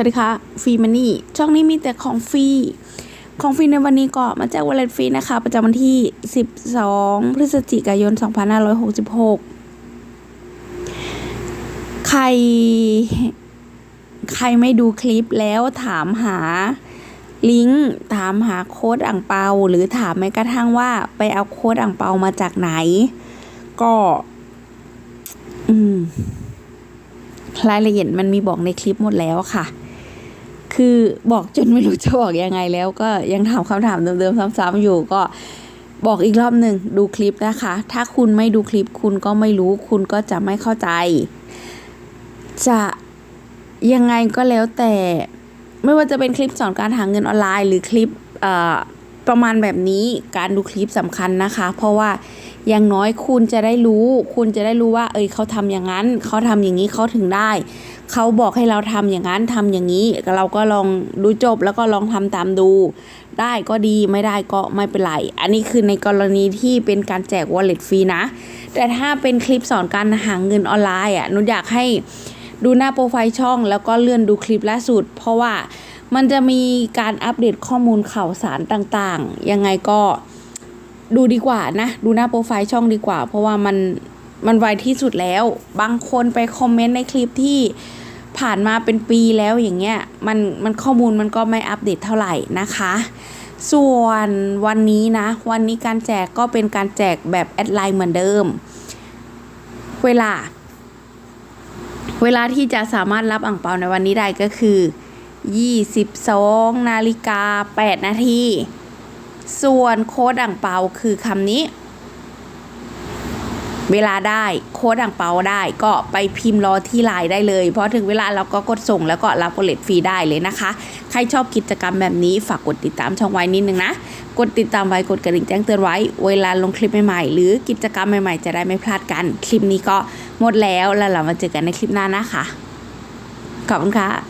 วัสดีค่ะฟรีมันนี่ช่องนี้มีแต่ของฟรีของฟรีในวันนี้ก็มาแจกวอลเล็ตฟรีนะคะ ประจำวันที่ 12 พฤศจิกายน 2566 ใคร ใครไม่ดูคลิปแล้วถามหาลิงก์ถามหาโค้ดอ่างเปา หรือถามแม้กระทั่งว่าไปเอาโค้ดอ่างเปามาจากไหน ก็ อืมรายละเอียดมันมีบอกในคลิปหมดแล้วค่ะ คือบอกจนไม่รู้จะบอกยังไงแล้ว ก็ยังถามคำถามเดิมๆซ้ำๆอยู่ก็บอกอีกรอบหนึ่งดูคลิปนะคะ ถ้าคุณไม่ดูคลิปคุณก็ไม่รู้ คุณก็จะไม่เข้าใจ จะยังไงก็แล้วแต่ไม่ว่าจะเป็นคลิปสอนการหาเงินออนไลน์ หรือคลิปประมาณแบบนี้การดูคลิปสำคัญนะคะ เพราะว่า อย่างน้อยคุณจะได้รู้ คุณจะได้รู้ว่า เอยเขาทำอย่างนั้น เขาทำอย่างนี้เขาถึงได้ เขาบอกให้เราทำอย่างนั้นทำอย่างนี้ เราก็ลองดูจบแล้วก็ลองทำตามดู ได้ก็ดีไม่ได้ก็ไม่เป็นไร อันนี้คือในกรณีที่เป็นการแจก wallet ฟรีนะ แต่ถ้าเป็นคลิปสอนการหาเงินออนไลน์อะนุอยากให้ดูหน้าโปรไฟล์ช่อง แล้วก็เลื่อนดูคลิปล่าสุด เพราะว่ามันจะมีการอัปเดตข้อมูลข่าวสารต่างๆ ยังไงก็ ดูดีกว่านะ ดูหน้าโปรไฟล์ช่องดีกว่า เพราะว่ามันมันไวที่สุดแล้ว บางคนไปคอมเมนต์ในคลิปที่ผ่านมาเป็นปีแล้วอย่างเงี้ยมันมันข้อมูลมันก็ไม่อัปเดตเท่าไหร่นะคะ ส่วนวันนี้นะ วันนี้การแจกก็เป็นการแจกแบบแอดไลน์เหมือนเดิม เวลา เวลาที่จะสามารถรับอ่างเปาในวันนี้ได้ก็คือ 22 นาฬิกา 8 นาที ส่วนโค้ดอ่างเปาคือคำนี้ เวลาได้โค้ดอ่างเปาได้ก็ไปพิมพ์รอที่ไลน์ได้เลย เพราะถึงเวลาเราก็กดส่งแล้วก็รับโอเลตฟรีได้เลยนะคะ ใครชอบกิจกรรมแบบนี้ฝากกดติดตามช่องไว้นิดนึงนะ กดติดตามไว้กดกระดิ่งแจ้งเตือนไว้ เวลาลงคลิปใหม่ๆ หรือกิจกรรมใหม่ๆ จะได้ไม่พลาดกัน คลิปนี้ก็หมดแล้วแล้วเรามาเจอกันในคลิปหน้านะคะขอบคุณค่ะ